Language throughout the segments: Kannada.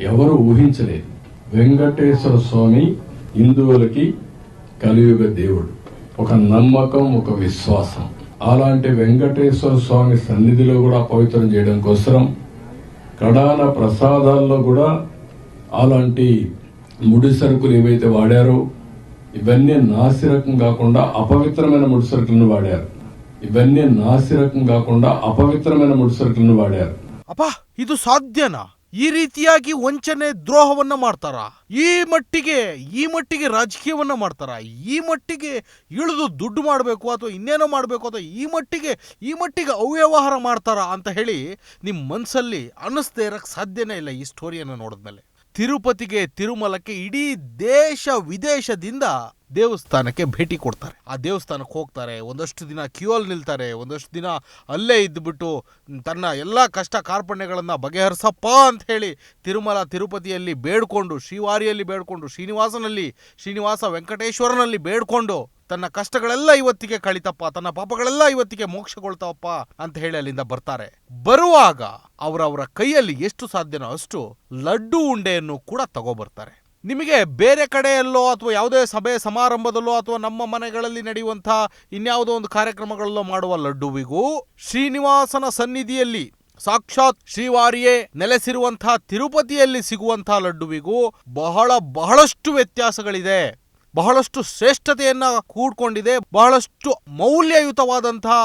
ఎవరు ఊహించలేదు. వెంకటేశ్వర స్వామి హిందువులకి కలియుగ దేవుడు. ఒక నమ్మకం ఒక విశ్వాసం. అలాంటి వెంకటేశ్వర స్వామి సన్నిధిలో కూడా పవిత్రం చేయడం కోసం కడాన ప్రసాదాల్లో కూడా అలాంటి ముడి సరుకులు ఏవైతే వాడారో ఇవన్నీ నాసిరకం కాకుండా అపవిత్రమైన ముడి సరుకులను వాడారు. ఇవన్నీ నాసిరకం కాకుండా అపవిత్రమైన ముడి సరుకులను వాడారు. అపా ఇది సాధ్యనా? ಈ ರೀತಿಯಾಗಿ ವಂಚನೆ ದ್ರೋಹವನ್ನ ಮಾಡ್ತಾರ? ಈ ಮಟ್ಟಿಗೆ ಈ ಮಟ್ಟಿಗೆ ರಾಜಕೀಯವನ್ನ ಮಾಡ್ತಾರ? ಈ ಮಟ್ಟಿಗೆ ಇಳಿದು ದುಡ್ಡು ಮಾಡಬೇಕು ಅಥವಾ ಇನ್ನೇನೋ ಮಾಡಬೇಕು ಅಥವಾ ಈ ಮಟ್ಟಿಗೆ ಈ ಮಟ್ಟಿಗೆ ಅವ್ಯವಹಾರ ಮಾಡ್ತಾರ ಅಂತ ಹೇಳಿ ನಿಮ್ಮ ಮನಸ್ಸಲ್ಲಿ ಅನ್ನಿಸ್ದೇ ಇರಕ್ಕೆ ಸಾಧ್ಯನೇ ಇಲ್ಲ ಈ ಸ್ಟೋರಿಯನ್ನು ನೋಡಿದ್ಮೇಲೆ. ತಿರುಪತಿಗೆ ತಿರುಮಲಕ್ಕೆ ಇಡೀ ದೇಶ ವಿದೇಶದಿಂದ ದೇವಸ್ಥಾನಕ್ಕೆ ಭೇಟಿ ಕೊಡ್ತಾರೆ. ಆ ದೇವಸ್ಥಾನಕ್ಕೆ ಹೋಗ್ತಾರೆ, ಒಂದಷ್ಟು ದಿನ ಕ್ಯೂ ಅಲ್ಲಿ ನಿಲ್ತಾರೆ, ಒಂದಷ್ಟು ದಿನ ಅಲ್ಲೇ ಇದ್ದುಬಿಟ್ಟು ತನ್ನ ಎಲ್ಲ ಕಷ್ಟ ಕಾರ್ಪಣ್ಯಗಳನ್ನು ಬಗೆಹರಿಸಪ್ಪ ಅಂತ ಹೇಳಿ ತಿರುಮಲ ತಿರುಪತಿಯಲ್ಲಿ ಬೇಡ್ಕೊಂಡು, ಶ್ರೀವಾರಿಯಲ್ಲಿ ಬೇಡ್ಕೊಂಡು, ಶ್ರೀನಿವಾಸನಲ್ಲಿ, ಶ್ರೀನಿವಾಸ ವೆಂಕಟೇಶ್ವರನಲ್ಲಿ ಬೇಡ್ಕೊಂಡು ತನ್ನ ಕಷ್ಟಗಳೆಲ್ಲ ಇವತ್ತಿಗೆ ಕಳಿತಪ್ಪ, ತನ್ನ ಪಾಪಗಳೆಲ್ಲ ಇವತ್ತಿಗೆ ಮೋಕ್ಷಗೊಳ್ತಾವಪ್ಪ ಅಂತ ಹೇಳಿ ಅಲ್ಲಿಂದ ಬರ್ತಾರೆ. ಬರುವಾಗ ಅವರವರ ಕೈಯಲ್ಲಿ ಎಷ್ಟು ಸಾಧ್ಯನೋ ಅಷ್ಟು ಲಡ್ಡು ಉಂಡೆಯನ್ನು ಕೂಡ ತಗೋಬರ್ತಾರೆ. ನಿಮಗೆ ಬೇರೆ ಕಡೆಯಲ್ಲೋ ಅಥವಾ ಯಾವುದೇ ಸಭೆ ಸಮಾರಂಭದಲ್ಲೋ ಅಥವಾ ನಮ್ಮ ಮನೆಗಳಲ್ಲಿ ನಡೆಯುವಂತಹ ಇನ್ಯಾವುದೋ ಒಂದು ಕಾರ್ಯಕ್ರಮಗಳಲ್ಲೋ ಮಾಡುವ ಲಡ್ಡುವಿಗೂ ಶ್ರೀನಿವಾಸನ ಸನ್ನಿಧಿಯಲ್ಲಿ ಸಾಕ್ಷಾತ್ ಶ್ರೀವಾರಿಯೇ ನೆಲೆಸಿರುವಂತಹ ತಿರುಪತಿಯಲ್ಲಿ ಸಿಗುವಂತಹ ಲಡ್ಡುವಿಗೂ ಬಹಳ ಬಹಳಷ್ಟು ವ್ಯತ್ಯಾಸಗಳಿದೆ. ಬಹಳಷ್ಟು ಶ್ರೇಷ್ಠತೆಯನ್ನ ಕೂಡ್ಕೊಂಡಿದೆ ಬಹಳಷ್ಟು ಮೌಲ್ಯಯುತವಾದಂತಹ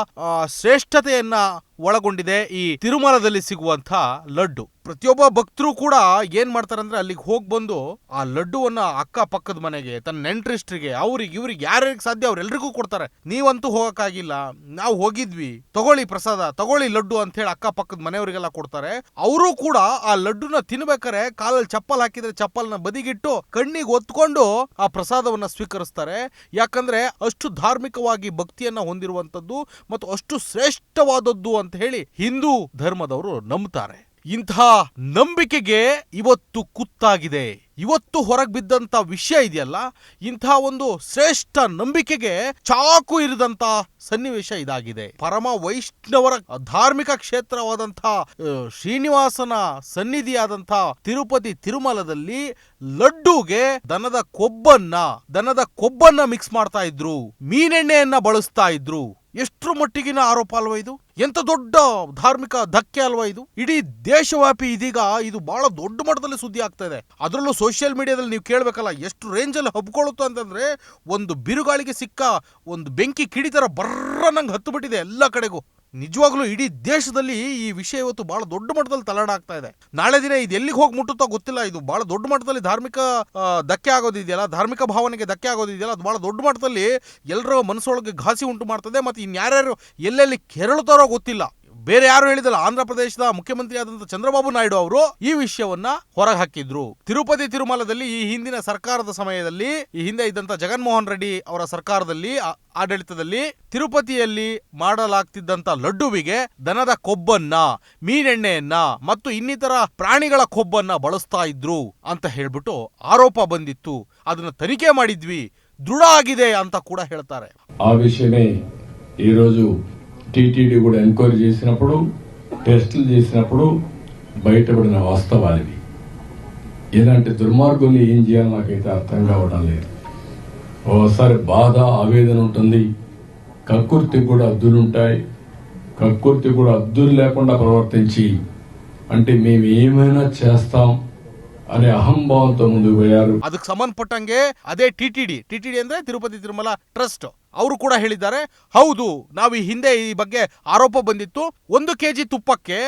ಶ್ರೇಷ್ಠತೆಯನ್ನ ಒಳಗೊಂಡಿದೆ ಈ ತಿರುಮಲದಲ್ಲಿ ಸಿಗುವಂತಹ ಲಡ್ಡು. ಪ್ರತಿಯೊಬ್ಬ ಭಕ್ತರು ಕೂಡ ಏನ್ ಮಾಡ್ತಾರಂದ್ರೆ ಅಲ್ಲಿಗೆ ಹೋಗಿ ಬಂದು ಆ ಲಡ್ಡುವನ್ನ ಅಕ್ಕ ಪಕ್ಕದ ಮನೆಗೆ ತನ್ನ ನೆಂಟ್ರಿಸ್ಟ್ರಿಗೆ ಅವ್ರಿಗೆ, ಇವ್ರಿಗೆ ಯಾರ್ಯಾರಿಗೆ ಸಾಧ್ಯ ಅವ್ರೆಲ್ರಿಗೂ ಕೊಡ್ತಾರೆ. ನೀವಂತೂ ಹೋಗಕ್ಕಾಗಿಲ್ಲ. ನಾವು ಹೋಗಿದ್ವಿ. ತಗೊಳ್ಳಿ ಪ್ರಸಾದ, ತಗೊಳ್ಳಿ ಲಡ್ಡು ಅಂತ ಹೇಳಿ ಅಕ್ಕ ಪಕ್ಕದ ಮನೆಯವರಿಗೆಲ್ಲ ಕೊಡ್ತಾರೆ. ಅವರು ಕೂಡ ಆ ಲಡ್ಡುನ ತಿನ್ಬೇಕಾರೆ ಕಾಲಲ್ಲಿ ಚಪ್ಪಲ್ ಹಾಕಿದ್ರೆ ಚಪ್ಪಲ್ನ ಬದಿಗಿಟ್ಟು ಕಣ್ಣಿಗೆ ಒತ್ಕೊಂಡು ಆ ಪ್ರಸಾದವನ್ನ ಸ್ವೀಕರಿಸ್ತಾರೆ. ಯಾಕಂದ್ರೆ ಅಷ್ಟು ಧಾರ್ಮಿಕವಾಗಿ ಭಕ್ತಿಯನ್ನ ಹೊಂದಿರುವಂತದ್ದು ಮತ್ತು ಅಷ್ಟು ಶ್ರೇಷ್ಠವಾದದ್ದು ಅಂತ ಹೇಳಿ ಹಿಂದೂ ಧರ್ಮದವರು ನಂಬ್ತಾರೆ. ಇಂಥ ನಂಬಿಕೆಗೆ ಇವತ್ತು ಕುತ್ತಾಗಿದೆ. ಇವತ್ತು ಹೊರಗೆ ಬಿದ್ದಂತ ವಿಷಯ ಇದೆಯಲ್ಲ, ಇಂಥ ಒಂದು ಶ್ರೇಷ್ಠ ನಂಬಿಕೆಗೆ ಚಾಕು ಇರಿದಂತ ಸನ್ನಿವೇಶ ಇದಾಗಿದೆ. ಪರಮ ವೈಷ್ಣವರ ಧಾರ್ಮಿಕ ಕ್ಷೇತ್ರವಾದಂಥ ಶ್ರೀನಿವಾಸನ ಸನ್ನಿಧಿಯಾದಂಥ ತಿರುಪತಿ ತಿರುಮಲದಲ್ಲಿ ಲಡ್ಡುಗೆ ದನದ ಕೊಬ್ಬನ್ನ ದನದ ಕೊಬ್ಬನ್ನ ಮಿಕ್ಸ್ ಮಾಡ್ತಾ ಇದ್ರು. ಮೀನೆಣ್ಣೆಯನ್ನ ಬಳಸ್ತಾ ಇದ್ರು. ಎಷ್ಟರ ಮಟ್ಟಿಗಿನ ಆರೋಪ ಅಲ್ವಾ ಇದು? ಎಂತ ದೊಡ್ಡ ಧಾರ್ಮಿಕ ಧಕ್ಕೆ ಅಲ್ವಾ ಇದು? ಇಡೀ ದೇಶವ್ಯಾಪಿ ಇದೀಗ ಇದು ಬಹಳ ದೊಡ್ಡ ಮಟ್ಟದಲ್ಲಿ ಸುದ್ದಿ ಆಗ್ತಾ ಇದೆ. ಅದರಲ್ಲೂ ಸೋಷಿಯಲ್ ಮೀಡಿಯಾದಲ್ಲಿ ನೀವು ಕೇಳಬೇಕಲ್ಲ, ಎಷ್ಟು ರೇಂಜಲ್ಲಿ ಹಬ್ಕೊಳ್ಳುತ್ತೆ ಅಂತಂದ್ರೆ ಒಂದು ಬಿರುಗಾಳಿಗೆ ಸಿಕ್ಕ ಒಂದು ಬೆಂಕಿ ಕಿಡಿತರ ಬರ್ರ ನಂಗೆ ಹತ್ತು ಬಿಟ್ಟಿದೆ ಎಲ್ಲ ಕಡೆಗೂ. ನಿಜವಾಗ್ಲೂ ಇಡೀ ದೇಶದಲ್ಲಿ ಈ ವಿಷಯ ಇವತ್ತು ಬಹಳ ದೊಡ್ಡ ಮಟ್ಟದಲ್ಲಿ ತಲಾಡ ಆಗ್ತಾ ಇದೆ. ನಾಳೆ ದಿನ ಇದು ಎಲ್ಲಿಗೆ ಹೋಗಿ ಮುಟ್ಟುತ್ತೋ ಗೊತ್ತಿಲ್ಲ. ಇದು ಬಹಳ ದೊಡ್ಡ ಮಟ್ಟದಲ್ಲಿ ಧಾರ್ಮಿಕ ಧಕ್ಕೆ ಆಗೋದಿದೆಯಲ್ಲ? ಧಾರ್ಮಿಕ ಭಾವನೆಗೆ ಧಕ್ಕೆ ಆಗೋದಿದೆಯಲ್ಲ? ಅದು ಬಹಳ ದೊಡ್ಡ ಮಟ್ಟದಲ್ಲಿ ಎಲ್ಲರ ಮನಸ್ಸೊಳಗೆ ಘಾಸಿ ಉಂಟು ಮಾಡ್ತದೆ. ಮತ್ತು ಇನ್ಯಾರ್ಯಾರು ಎಲ್ಲೆಲ್ಲಿ ಕೆರಳುತ್ತಾರೋ ಗೊತ್ತಿಲ್ಲ. ಬೇರೆ ಯಾರು ಹೇಳಿದಲ್ಲ ಆಂಧ್ರ ಪ್ರದೇಶದ ಮುಖ್ಯಮಂತ್ರಿ ಆದಂತ ಚಂದ್ರಬಾಬು ನಾಯ್ಡು ಅವರು ಈ ವಿಷಯವನ್ನ ಹೊರಗೆ ಹಾಕಿದ್ರು. ತಿರುಪತಿ ತಿರುಮಲದಲ್ಲಿ ಈ ಹಿಂದಿನ ಸರ್ಕಾರದ ಸಮಯದಲ್ಲಿ, ಈ ಹಿಂದೆ ಇದ್ದಂತ ಜಗನ್ಮೋಹನ್ ರೆಡ್ಡಿ ಅವರ ಸರ್ಕಾರದಲ್ಲಿ ಆಡಳಿತದಲ್ಲಿ ತಿರುಪತಿಯಲ್ಲಿ ಮಾಡಲಾಗ್ತಿದ್ದಂತ ಲಡ್ಡುವಿಗೆ ದನದ ಕೊಬ್ಬನ್ನ, ಮೀನೆಣ್ಣೆಯನ್ನ ಮತ್ತು ಇನ್ನಿತರ ಪ್ರಾಣಿಗಳ ಕೊಬ್ಬನ್ನ ಬಳಸ್ತಾ ಇದ್ರು ಅಂತ ಹೇಳ್ಬಿಟ್ಟು ಆರೋಪ ಬಂದಿತ್ತು. ಅದನ್ನ ತನಿಖೆ ಮಾಡಿದ್ವಿ. ದೃಢ ಆಗಿದೆ ಅಂತ ಕೂಡ ಹೇಳ್ತಾರೆ. ಆ ವಿಷಯನೇ ಈರೋಜು టీటీడీ కూడా ఎంక్వైరీ చేసినప్పుడు టెస్టులు చేసినప్పుడు బయటపడిన వాస్తవాలు ఇలాంటి దుర్మార్గుల్ని ఏం చేయాలో నాకైతే అర్థం కావడం లేదు. ఓసారి బాధ ఆవేదన ఉంటుంది. కక్కుర్తి కూడా అద్దులుంటాయి. కక్కుర్తి కూడా అద్దులు లేకుండా ప్రవర్తించి అంటే మేము ఏమైనా చేస్తాం ಅದೇ ಅಹಂಬ ಅಂತ ಅದಕ್ಕೆ ಸಂಬಂಧಪಟ್ಟಂಗೆ ಅದೇ T T D, T T D ಅಂದರೆ ತಿರುಪತಿ ತಿರುಮಲ ಟ್ರಸ್ಟ್. ಅವರು ಕೂಡ ಹೇಳಿದ್ದಾರೆ, ಹೌದು, ನಾವು ಈ ಹಿಂದೆ ಈ ಬಗ್ಗೆ ಆರೋಪ ಬಂದಿತ್ತು. ಒಂದು ಕೆ ಜಿ ತುಪ್ಪಕ್ಕೆ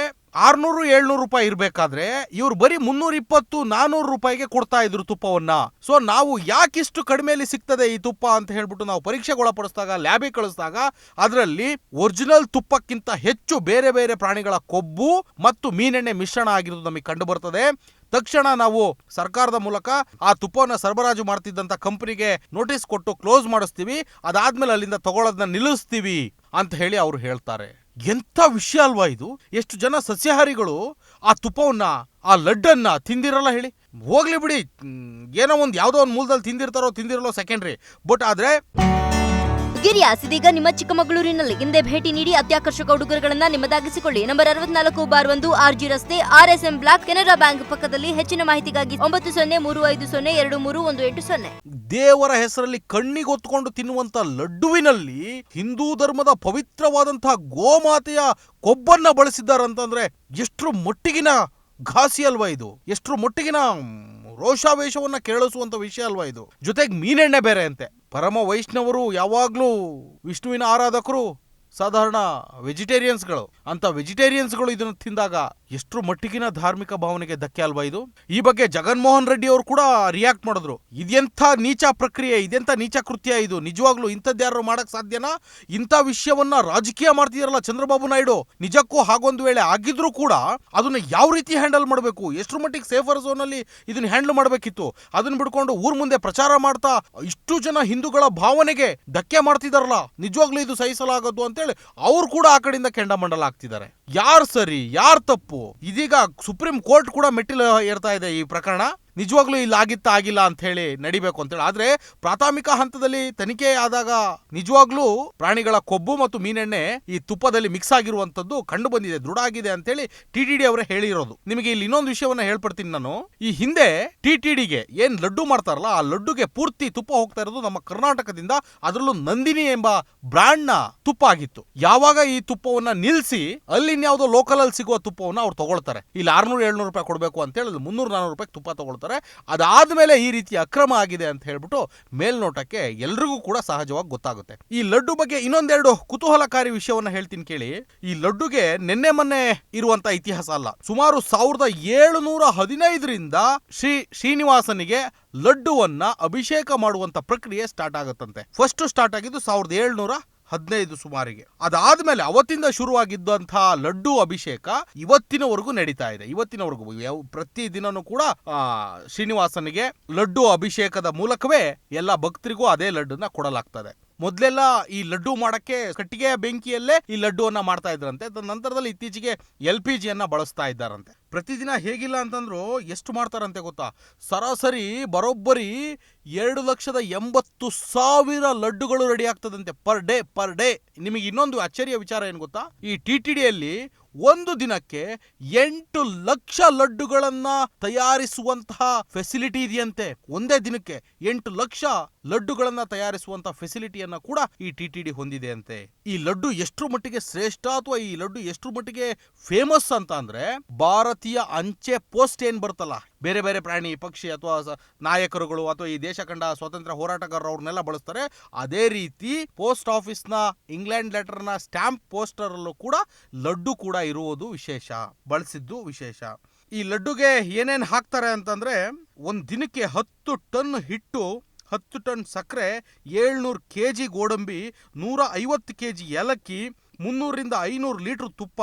ಆರ್ನೂರು, ಏಳ್ನೂರು ರೂಪಾಯಿ ಇರಬೇಕಾದ್ರೆ ಇವ್ರು ಬರೀ ಮುನ್ನೂರ ಇಪ್ಪತ್ತು, ನಾನೂರು ರೂಪಾಯಿಗೆ ಕೊಡ್ತಾ ಇದ್ರು ತುಪ್ಪವನ್ನ. ಸೊ ನಾವು ಯಾಕಿಷ್ಟು ಕಡಿಮೆಯಲ್ಲಿ ಸಿಗ್ತದೆ ಈ ತುಪ್ಪ ಅಂತ ಹೇಳ್ಬಿಟ್ಟು ನಾವು ಪರೀಕ್ಷೆಗೆ ಒಳಪಡಿಸಿದಾಗ ಲ್ಯಾಬಿಗೆ ಕಳಿಸಿದಾಗ, ಅದರಲ್ಲಿ ಒರಿಜಿನಲ್ ತುಪ್ಪಕ್ಕಿಂತ ಹೆಚ್ಚು ಬೇರೆ ಬೇರೆ ಪ್ರಾಣಿಗಳ ಕೊಬ್ಬು ಮತ್ತು ಮೀನೆಣ್ಣೆ ಮಿಶ್ರಣ ಆಗಿರೋದು ನಮಗೆ ಕಂಡುಬರ್ತದೆ ತಕ್ಷಣ ನಾವು ಸರ್ಕಾರದ ಮೂಲಕ ಆ ತುಪ್ಪವನ್ನು ಸರಬರಾಜು ಮಾಡ್ತಿದ್ದಂತ ಕಂಪನಿಗೆ ನೋಟಿಸ್ ಕೊಟ್ಟು ಕ್ಲೋಸ್ ಮಾಡಿಸ್ತೀವಿ. ಅದಾದ್ಮೇಲೆ ಅಲ್ಲಿಂದ ತಗೊಳ್ಳೋದನ್ನ ನಿಲ್ಲಿಸ್ತೀವಿ ಅಂತ ಹೇಳಿ ಅವರು ಹೇಳ್ತಾರೆ. ಎಂಥ ವಿಷಯ ಅಲ್ವಾ ಇದು? ಎಷ್ಟು ಜನ ಸಸ್ಯಾಹಾರಿಗಳು ಆ ತುಪ್ಪವನ್ನ, ಆ ಲಡ್ಡನ್ನ ತಿಂದಿರಲ್ಲ ಹೇಳಿ? ಹೋಗ್ಲಿ ಬಿಡಿ. ಏನೋ ಒಂದು ಯಾವುದೋ ಒಂದು ಮೂಲದಲ್ಲಿ ತಿಂದಿರ್ತಾರೋ ತಿಂದಿರಲ್ಲೋ ಸೆಕೆಂಡ್ರಿ ಬಟ್ ಆದ್ರೆ ಗಿರಿಯಾಸ್ ಇದೀಗ ನಿಮ್ಮ ಚಿಕ್ಕಮಗಳೂರಿನಲ್ಲಿ ಹಿಂದೆ ಭೇಟಿ ನೀಡಿ ಅತ್ಯಾಕರ್ಷಕ ಉಡುಗೊರೆಗಳನ್ನ ನಿಮ್ಮದಾಗಿಸಿಕೊಳ್ಳಿ. ನಂಬರ್ ಅರವತ್ನಾಲ್ಕು ಬಾರ್ ಒಂದು, ಆರ್ಜಿ ರಸ್ತೆ, ಆರ್ಎಸ್ಎಂ ಬ್ಲಾಕ್, ಕೆನರಾ ಬ್ಯಾಂಕ್ ಪಕ್ಕದಲ್ಲಿ ಹೆಚ್ಚಿನ ಮಾಹಿತಿಗಾಗಿ ಒಂಬತ್ತು ಸೊನ್ನೆ ಮೂರು ಐದು ಸೊನ್ನೆ ಎರಡು ಮೂರು ಒಂದು ಎಂಟು ಸೊನ್ನೆ. ದೇವರ ಹೆಸರಲ್ಲಿ ಕಣ್ಣಿಗೊತ್ಕೊಂಡು ತಿನ್ನುವಂತ ಲಡ್ಡುವಿನಲ್ಲಿ ಹಿಂದೂ ಧರ್ಮದ ಪವಿತ್ರವಾದಂತಹ ಗೋಮಾತೆಯ ಕೊಬ್ಬನ್ನ ಬಳಸಿದ್ದಾರಂತಂದ್ರೆ ಎಷ್ಟು ಮಟ್ಟಿಗಿನ ಘಾಸಿ ಅಲ್ವಾ ಇದು? ಎಷ್ಟು ಮಟ್ಟಿಗಿನ ರೋಷಾವೇಶವನ್ನ ಕೇಳಿಸುವಂತ ವಿಷಯ ಅಲ್ವಾ ಇದು? ಜೊತೆಗೆ ಮೀನೆಣ್ಣೆ ಬೇರೆ ಅಂತೆ. ಪರಮ ವೈಷ್ಣವರು ಯಾವಾಗಲೂ ವಿಷ್ಣುವಿನ ಆರಾಧಕರು ಸಾಧಾರಣ ವೆಜಿಟೇರಿಯನ್ಸ್ಗಳು. ಅಂತ ವೆಜಿಟೇರಿಯನ್ಸ್ಗಳು ಇದನ್ನು ತಿಂದಾಗ ಎಷ್ಟರ ಮಟ್ಟಿಗಿನ ಧಾರ್ಮಿಕ ಭಾವನೆಗೆ ಧಕ್ಕೆ ಅಲ್ವಾ ಇದು? ಈ ಬಗ್ಗೆ ಜಗನ್ಮೋಹನ್ ರೆಡ್ಡಿ ಅವರು ಕೂಡ ರಿಯಾಕ್ಟ್ ಮಾಡಿದ್ರು. ಇದೆಂಥ ನೀಚ ಪ್ರಕ್ರಿಯೆ, ಇದೆಂಥ ನೀಚ ಕೃತ್ಯ ಇದು. ನಿಜವಾಗ್ಲೂ ಇಂಥದ್ಯಾರು ಮಾಡಕ್ ಸಾಧ್ಯನಾ? ಇಂಥ ವಿಷಯವನ್ನ ರಾಜಕೀಯ ಮಾಡ್ತಿದಾರಲ್ಲ ಚಂದ್ರಬಾಬು ನಾಯ್ಡು. ನಿಜಕ್ಕೂ ಹಾಗೊಂದು ವೇಳೆ ಆಗಿದ್ರೂ ಕೂಡ ಅದನ್ನ ಯಾವ ರೀತಿ ಹ್ಯಾಂಡಲ್ ಮಾಡಬೇಕು? ಎಷ್ಟರ ಮಟ್ಟಿಗೆ ಸೇಫರ್ ಝೋನ್ ಅಲ್ಲಿ ಇದನ್ನ ಹ್ಯಾಂಡಲ್ ಮಾಡಬೇಕಿತ್ತು? ಅದನ್ನ ಬಿಡ್ಕೊಂಡು ಊರ್ ಮುಂದೆ ಪ್ರಚಾರ ಮಾಡ್ತಾ ಇಷ್ಟು ಜನ ಹಿಂದೂಗಳ ಭಾವನೆಗೆ ಧಕ್ಕೆ ಮಾಡ್ತಿದಾರಲ್ಲ? ನಿಜವಾಗ್ಲೂ ಇದು ಸಹಿಸಲಾಗದು ಅಂತೇಳಿ ಅವ್ರು ಕೂಡ ಆ ಕಡೆಯಿಂದ ಕೆಂಡಮಂಡಲ ಆಗ್ತಿದ್ದಾರೆ ಯಾರ್ ಸರಿ ಯಾರು ತಪ್ಪು? ಇದೀಗ ಸುಪ್ರೀಂ ಕೋರ್ಟ್ ಕೂಡ ಮೆಟ್ಟಿಲು ಏರ್ತಾ ಇದೆ ಈ ಪ್ರಕರಣ. ನಿಜವಾಗ್ಲೂ ಇಲ್ಲಿ ಆಗಿತ್ತ ಆಗಿಲ್ಲ ಅಂತ ಹೇಳಿ ನಡಿಬೇಕು ಅಂತೇಳಿ ಆದ್ರೆ ಪ್ರಾಥಮಿಕ ಹಂತದಲ್ಲಿ ತನಿಖೆ ಆದಾಗ ನಿಜವಾಗ್ಲೂ ಪ್ರಾಣಿಗಳ ಕೊಬ್ಬು ಮತ್ತು ಮೀನೆಣ್ಣೆ ಈ ತುಪ್ಪದಲ್ಲಿ ಮಿಕ್ಸ್ ಆಗಿರುವಂತದ್ದು ಕಂಡು ಬಂದಿದೆ, ದೃಢ ಆಗಿದೆ ಅಂತೇಳಿ ಟಿ ಟಿ ಡಿ ಅವರೇ ಹೇಳಿರೋದು. ನಿಮಗೆ ಇಲ್ಲಿ ಇನ್ನೊಂದು ವಿಷಯವನ್ನ ಹೇಳ್ಪಡ್ತೀನಿ ನಾನು. ಈ ಹಿಂದೆ ಟಿ ಟಿ ಡಿಗೆ ಏನ್ ಲಡ್ಡು ಮಾಡ್ತಾರಲ್ಲ, ಆ ಲಡ್ಡುಗೆ ಪೂರ್ತಿ ತುಪ್ಪ ಹೋಗ್ತಾ ಇರೋದು ನಮ್ಮ ಕರ್ನಾಟಕದಿಂದ, ಅದರಲ್ಲೂ ನಂದಿನಿ ಎಂಬ ಬ್ರಾಂಡ್ನ ತುಪ್ಪ ಆಗಿತ್ತು. ಯಾವಾಗ ಈ ತುಪ್ಪವನ್ನ ನಿಲ್ಲಿಸಿ ಅಲ್ಲಿ ಇನ್ಯಾವುದೋ ಲೋಕಲ್ ಅಲ್ಲಿ ಸಿಗುವ ತುಪ್ಪವನ್ನ ಅವ್ರು ತಗೊಳ್ತಾರೆ. ಇಲ್ಲಿ ಆರ್ನೂರು, ಏಳ್ನೂರು ರೂಪಾಯಿ ಕೊಡಬೇಕು ಅಂತ ಹೇಳಿ ಮುನ್ನೂರು, ನಾನೂರು ರೂಪಾಯಿ ತುಪ್ಪ ತಗೊಳ್ತಾರೆ. ಅದಾದ್ಮೇಲೆ ಈ ರೀತಿ ಅಕ್ರಮ ಆಗಿದೆ ಅಂತ ಹೇಳ್ಬಿಟ್ಟು ಮೇಲ್ನೋಟಕ್ಕೆ ಎಲ್ರಿಗೂ ಕೂಡ ಸಹಜವಾಗಿ ಗೊತ್ತಾಗುತ್ತೆ. ಈ ಲಡ್ಡು ಬಗ್ಗೆ ಇನ್ನೊಂದೆರಡು ಕುತೂಹಲಕಾರಿ ವಿಷಯವನ್ನ ಹೇಳ್ತೀನಿ ಕೇಳಿ. ಈ ಲಡ್ಡುಗೆ ನಿನ್ನೆ ಮೊನ್ನೆ ಇರುವಂತ ಇತಿಹಾಸ ಅಲ್ಲ. ಸುಮಾರು ಸಾವಿರದ ಏಳುನೂರ ಹದಿನೈದರಿಂದ ಶ್ರೀ ಶ್ರೀನಿವಾಸನಿಗೆ ಲಡ್ಡುವನ್ನ ಅಭಿಷೇಕ ಮಾಡುವಂತ ಪ್ರಕ್ರಿಯೆ ಸ್ಟಾರ್ಟ್ ಆಗುತ್ತಂತೆ. ಫಸ್ಟ್ ಸ್ಟಾರ್ಟ್ ಆಗಿದ್ದು ಸಾವಿರದ ಏಳ್ನೂರ ಹದಿನೈದು ಸುಮಾರಿಗೆ. ಅದಾದ್ಮೇಲೆ ಅವತ್ತಿಂದ ಶುರುವಾಗಿದ್ದಂತಹ ಲಡ್ಡು ಅಭಿಷೇಕ ಇವತ್ತಿನವರೆಗೂ ನಡೀತಾ ಇದೆ. ಇವತ್ತಿನವರೆಗೂ ಪ್ರತಿ ದಿನನೂ ಕೂಡ ಶ್ರೀನಿವಾಸನಿಗೆ ಲಡ್ಡು ಅಭಿಷೇಕದ ಮೂಲಕವೇ ಎಲ್ಲ ಭಕ್ತರಿಗೂ ಅದೇ ಲಡ್ಡನ್ನ ಕೊಡಲಾಗ್ತದೆ. ಮೊದಲೆಲ್ಲ ಈ ಲಡ್ಡು ಮಾಡಕ್ಕೆ ಕಟ್ಟಿಗೆಯ ಬೆಂಕಿಯಲ್ಲೇ ಈ ಲಡ್ಡುವನ್ನ ಮಾಡ್ತಾ ಇದ್ರಂತೆ. ನಂತರದಲ್ಲಿ ಇತ್ತೀಚೆಗೆ ಎಲ್ ಪಿ ಜಿಯನ್ನ ಬಳಸ್ತಾ ಇದ್ದಾರಂತೆ. ಪ್ರತಿದಿನ ಹೇಗಿಲ್ಲ ಅಂತಂದ್ರು ಎಷ್ಟು ಮಾಡ್ತಾರಂತೆ ಗೊತ್ತಾ? ಸರಾಸರಿ ಬರೋಬ್ಬರಿ ಎರಡು ಲಕ್ಷದ ಎಂಬತ್ತು ಸಾವಿರ ಲಡ್ಡುಗಳು ರೆಡಿ ಆಗ್ತದಂತೆ ಪರ್ ಡೇ ಪರ್ ಡೇ ನಿಮಗೆ ಇನ್ನೊಂದು ಅಚ್ಚರಿಯ ವಿಚಾರ ಏನು ಗೊತ್ತಾ? ಈ ಟಿ ಟಿ ಡಿಯಲ್ಲಿ ಒಂದು ದಿನಕ್ಕೆ ಎಂಟು ಲಕ್ಷ ಲಡ್ಡುಗಳನ್ನ ತಯಾರಿಸುವಂತಹ ಫೆಸಿಲಿಟಿ ಇದೆಯಂತೆ. ಒಂದೇ ದಿನಕ್ಕೆ ಎಂಟು ಲಕ್ಷ ಲಡ್ಡುಗಳನ್ನ ತಯಾರಿಸುವಂತಹ ಫೆಸಿಲಿಟಿಯನ್ನ ಕೂಡ ಈ ಟಿ ಟಿ ಡಿ ಹೊಂದಿದೆ ಅಂತೆ. ಈ ಲಡ್ಡು ಎಷ್ಟು ಮಟ್ಟಿಗೆ ಶ್ರೇಷ್ಠ ಅಥವಾ ಈ ಲಡ್ಡು ಎಷ್ಟು ಮಟ್ಟಿಗೆ ಫೇಮಸ್ ಅಂತ ಅಂದ್ರೆ ಭಾರತೀಯ ಅಂಚೆ ಪೋಸ್ಟ್ ಏನು ಬರುತ್ತಲ್ಲ, ಬೇರೆ ಬೇರೆ ಪ್ರಾಣಿ, ಪಕ್ಷಿ ಅಥವಾ ನಾಯಕರುಗಳು ಅಥವಾ ಈ ದೇಶ ಕಂಡ ಸ್ವಾತಂತ್ರ್ಯ ಹೋರಾಟಗಾರರು ಅವ್ರನ್ನೆಲ್ಲ ಬಳಸ್ತಾರೆ. ಅದೇ ರೀತಿ ಪೋಸ್ಟ್ ಆಫೀಸ್ನ, ಇಂಗ್ಲೆಂಡ್ ಲೆಟರ್ನ ಸ್ಟ್ಯಾಂಪ್ ಪೋಸ್ಟರ್ ಅಲ್ಲೂ ಕೂಡ ಲಡ್ಡು ಕೂಡ ಇರುವುದು ವಿಶೇಷ, ಬಳಸಿದ್ದು ವಿಶೇಷ. ಈ ಲಡ್ಡುಗೆ ಏನೇನು ಹಾಕ್ತಾರೆ ಅಂತಂದ್ರೆ, ಒಂದು ದಿನಕ್ಕೆ ಹತ್ತು ಟನ್ ಹಿಟ್ಟು, ಹತ್ತು ಟನ್ ಸಕ್ಕರೆ, ಏಳ್ನೂರು ಕೆ ಜಿ ಗೋಡಂಬಿ, ನೂರ ಐವತ್ತು ಕೆ ಜಿ ಏಲಕ್ಕಿ ಮುನ್ನೂರರಿಂದ ಐನೂರು ಲೀಟ್ರ್ ತುಪ್ಪ,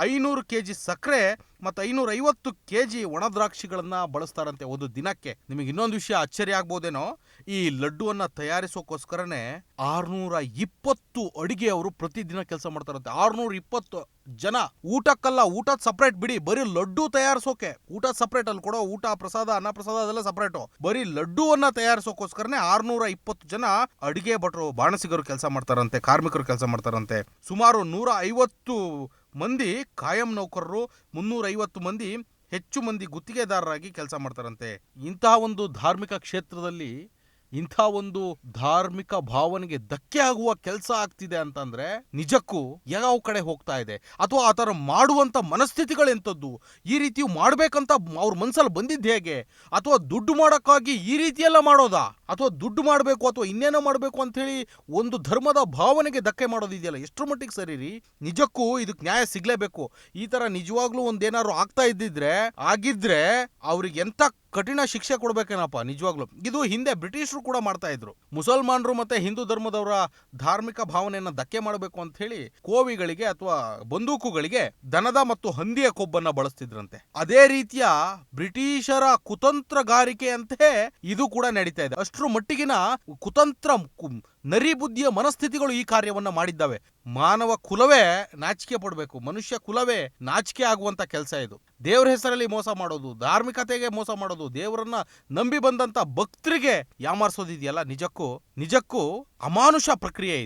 ಐನೂರು ಕೆ ಜಿ ಸಕ್ಕರೆ ಮತ್ತು ಐನೂರ ಐವತ್ತು ಕೆ ಜಿ ಒಣದ್ರಾಕ್ಷಿಗಳನ್ನು ಬಳಸ್ತಾರಂತೆ ಒಂದು ದಿನಕ್ಕೆ. ನಿಮಗೆ ಇನ್ನೊಂದು ವಿಷಯ ಅಚ್ಚರಿ ಆಗ್ಬೋದೇನೋ ಈ ಲಡ್ಡುವನ್ನ ತಯಾರಿಸೋಕ್ಕೋಸ್ಕರನೇ ಆರ್ನೂರ ಇಪ್ಪತ್ತು ಅಡಿಗೆ ಅವರು ಪ್ರತಿದಿನ ಕೆಲಸ ಮಾಡ್ತಾರಂತೆ. ಆರ್ನೂರ ಇಪ್ಪತ್ತು ಜನ. ಊಟಕ್ಕಲ್ಲ ಊಟ ಸಪ್ರೇಟ್ ಬಿಡಿ. ಬರೀ ಲಡ್ಡು ತಯಾರಿಸೋಕೆ. ಊಟ ಸಪ್ರೇಟ್ ಅಲ್ಲಿ ಕೊಡೋ ಊಟ, ಪ್ರಸಾದ, ಅನ್ನ ಪ್ರಸಾದ ಅದೆಲ್ಲ ಸಪ್ರೇಟು ಬರೀ ಲಡ್ಡುವನ್ನ ತಯಾರಿಸೋಕೋಸ್ಕರನೇ ಆರ್ನೂರ ಇಪ್ಪತ್ತು ಜನ ಅಡಿಗೆ ಭಟ್ರು, ಬಾಣಸಿಗರು ಕೆಲಸ ಮಾಡ್ತಾರಂತೆ, ಕಾರ್ಮಿಕರು ಕೆಲಸ ಮಾಡ್ತಾರಂತೆ. ಸುಮಾರು ನೂರ ಐವತ್ತು ಮಂದಿ ಕಾಯಂ ನೌಕರರು ಮುನ್ನೂರ ಐವತ್ತು ಮಂದಿ ಹೆಚ್ಚು ಮಂದಿ ಗುತ್ತಿಗೆದಾರರಾಗಿ ಕೆಲಸ ಮಾಡ್ತಾರಂತೆ. ಇಂತಹ ಒಂದು ಧಾರ್ಮಿಕ ಕ್ಷೇತ್ರದಲ್ಲಿ ಇಂಥ ಒಂದು ಧಾರ್ಮಿಕ ಭಾವನೆಗೆ ಧಕ್ಕೆ ಆಗುವ ಕೆಲಸ ಆಗ್ತಿದೆ ಅಂತಂದ್ರೆ ನಿಜಕ್ಕೂ ಯಾವ ಕಡೆ ಹೋಗ್ತಾ ಇದೆ? ಅಥವಾ ಆ ಥರ ಮಾಡುವಂತ ಮನಸ್ಥಿತಿಗಳೆಂಥದ್ದು ಈ ರೀತಿ ಮಾಡ್ಬೇಕಂತ ಅವ್ರ ಮನ್ಸಲ್ಲಿ ಬಂದಿದ್ದು ಹೇಗೆ? ಅಥವಾ ದುಡ್ಡು ಮಾಡೋಕ್ಕಾಗಿ ಈ ರೀತಿಯೆಲ್ಲ ಮಾಡೋದಾ? ಅಥವಾ ದುಡ್ಡು ಮಾಡಬೇಕು ಅಥವಾ ಇನ್ನೇನೋ ಮಾಡಬೇಕು ಅಂತ ಹೇಳಿ ಒಂದು ಧರ್ಮದ ಭಾವನೆಗೆ ಧಕ್ಕೆ ಮಾಡೋದಿದೆಯಲ್ಲ? ಎಷ್ಟರ ಮಟ್ಟಿಗೆ ಸರಿ ರೀ? ನಿಜಕ್ಕೂ ಇದಕ್ಕೆ ನ್ಯಾಯ ಸಿಗ್ಲೇಬೇಕು. ಈ ತರ ನಿಜವಾಗ್ಲೂ ಒಂದೇನಾದ್ರು ಆಗ್ತಾ ಇದ್ದಿದ್ರೆ, ಆಗಿದ್ರೆ ಅವ್ರಿಗೆ ಎಂತ ಕಠಿಣ ಶಿಕ್ಷೆ ಕೊಡ್ಬೇಕೇನಪ್ಪ? ನಿಜವಾಗ್ಲು. ಇದು ಹಿಂದೆ ಬ್ರಿಟಿಷರು ಕೂಡ ಮಾಡ್ತಾ ಇದ್ರು. ಮುಸಲ್ಮಾನರು ಮತ್ತೆ ಹಿಂದೂ ಧರ್ಮದವರ ಧಾರ್ಮಿಕ ಭಾವನೆಯನ್ನ ಧಕ್ಕೆ ಮಾಡಬೇಕು ಅಂತ ಹೇಳಿ ಕೋವಿಗಳಿಗೆ ಅಥವಾ ಬಂದೂಕುಗಳಿಗೆ ದನದ ಮತ್ತು ಹಂದಿಯ ಕೊಬ್ಬನ್ನ ಬಳಸ್ತಿದ್ರಂತೆ. ಅದೇ ರೀತಿಯ ಬ್ರಿಟಿಷರ ಕುತಂತ್ರಗಾರಿಕೆ ಅಂತೆ ಇದು ಕೂಡ ನಡೀತಾ ಇದೆ. ಅಷ್ಟರ ಮಟ್ಟಿಗಿನ ಕುತಂತ್ರ ನರಿ ಬುದ್ಧಿಯ ಮನಸ್ಥಿತಿಗಳು ಈ ಕಾರ್ಯವನ್ನ ಮಾಡಿದ್ದಾವೆ. ಮಾನವ ಕುಲವೇ ನಾಚಿಕೆ ಪಡಬೇಕು. ಮನುಷ್ಯ ಕುಲವೇ ನಾಚಿಕೆ ಆಗುವಂತ ಕೆಲಸ ಇದು. ದೇವರ ಹೆಸರಲ್ಲಿ ಮೋಸ ಮಾಡೋದು, ಧಾರ್ಮಿಕತೆಗೆ ಮೋಸ ಮಾಡೋದು, ದೇವರನ್ನ ನಂಬಿ ಬಂದಂತ ಭಕ್ತರಿಗೆ ಯಾಮಾರಿಸೋದಿದೆಯಲ್ಲ? ನಿಜಕ್ಕೂ ನಿಜಕ್ಕೂ ಅಮಾನುಷ ಪ್ರಕ್ರಿಯೆ ಇದು.